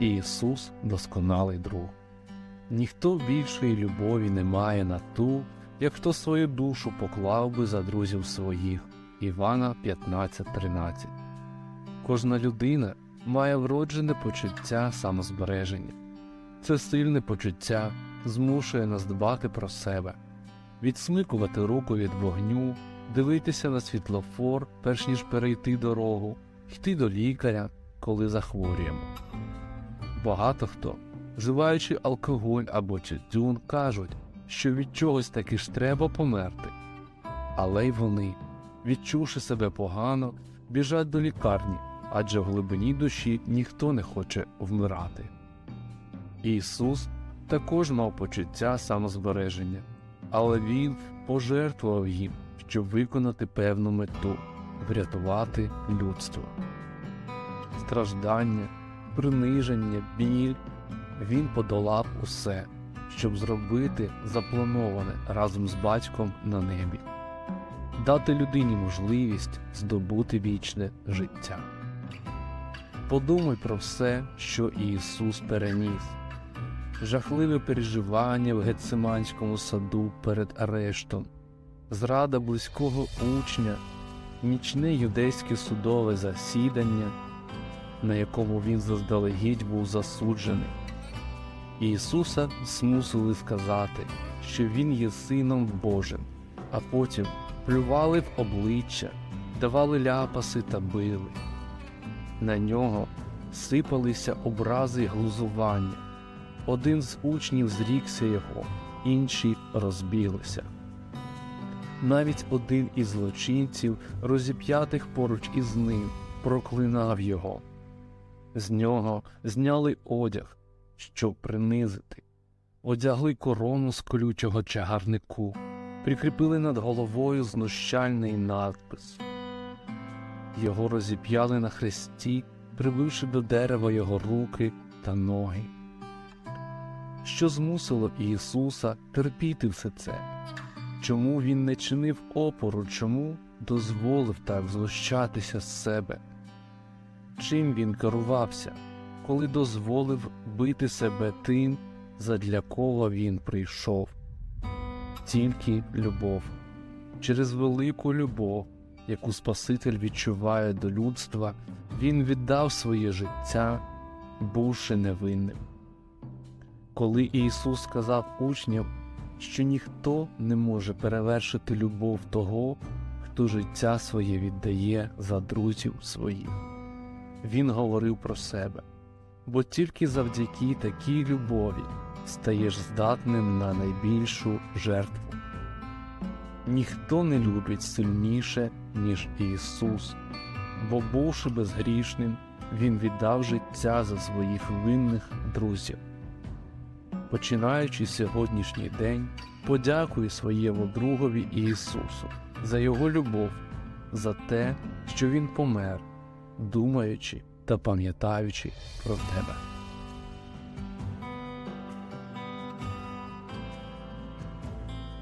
Ісус досконалий друг. Ніхто більшої любові не має на ту, як хто свою душу поклав би за друзів своїх. Івана 15.13. Кожна людина має вроджене почуття самозбереження. Це сильне почуття змушує нас дбати про себе, відсмикувати руку від вогню, дивитися на світлофор, перш ніж перейти дорогу, йти до лікаря, коли захворюємо. Багато хто, вживаючи алкоголь або тютюн, кажуть, що від чогось таки ж треба померти. Але й вони, відчувши себе погано, біжать до лікарні, адже в глибині душі ніхто не хоче вмирати. Ісус також мав почуття самозбереження, але Він пожертвував їм, щоб виконати певну мету врятувати людство. Страждання, приниження, біль. Він подолав усе, щоб зробити заплановане разом з батьком на небі, дати людині можливість здобути вічне життя. Подумай про все, що Ісус переніс, жахливе переживання в Гециманському саду перед арештом, зрада близького учня, нічне юдейське судове засідання, на якому він заздалегідь був засуджений. Ісуса змусили сказати, що Він є Сином Божим, а потім плювали в обличчя, давали ляпаси та били. На нього сипалися образи глузування. Один з учнів зрікся його, інші розбіглися. Навіть один із злочинців, розіп'ятих поруч із ним, проклинав його. З нього зняли одяг, щоб принизити, одягли корону з колючого чагарнику, прикріпили над головою знущальний надпис. Його розіп'яли на хресті, прибивши до дерева його руки та ноги. Що змусило Ісуса терпіти все це? Чому він не чинив опору, чому дозволив так знущатися з себе? Чим він керувався, коли дозволив бити себе тим, задля кого він прийшов? Тільки любов. Через велику любов, яку Спаситель відчуває до людства, він віддав своє життя, бувши невинним. Коли Ісус сказав учням, що ніхто не може перевершити любов того, хто життя своє віддає за друзів своїх. Він говорив про себе, бо тільки завдяки такій любові стаєш здатним на найбільшу жертву. Ніхто не любить сильніше, ніж Ісус, бо, бувши безгрішним, Він віддав життя за своїх винних друзів. Починаючи сьогоднішній день, подякуй своєму другові Ісусу за Його любов, за те, що Він помер, думаючи та пам'ятаючи про тебе.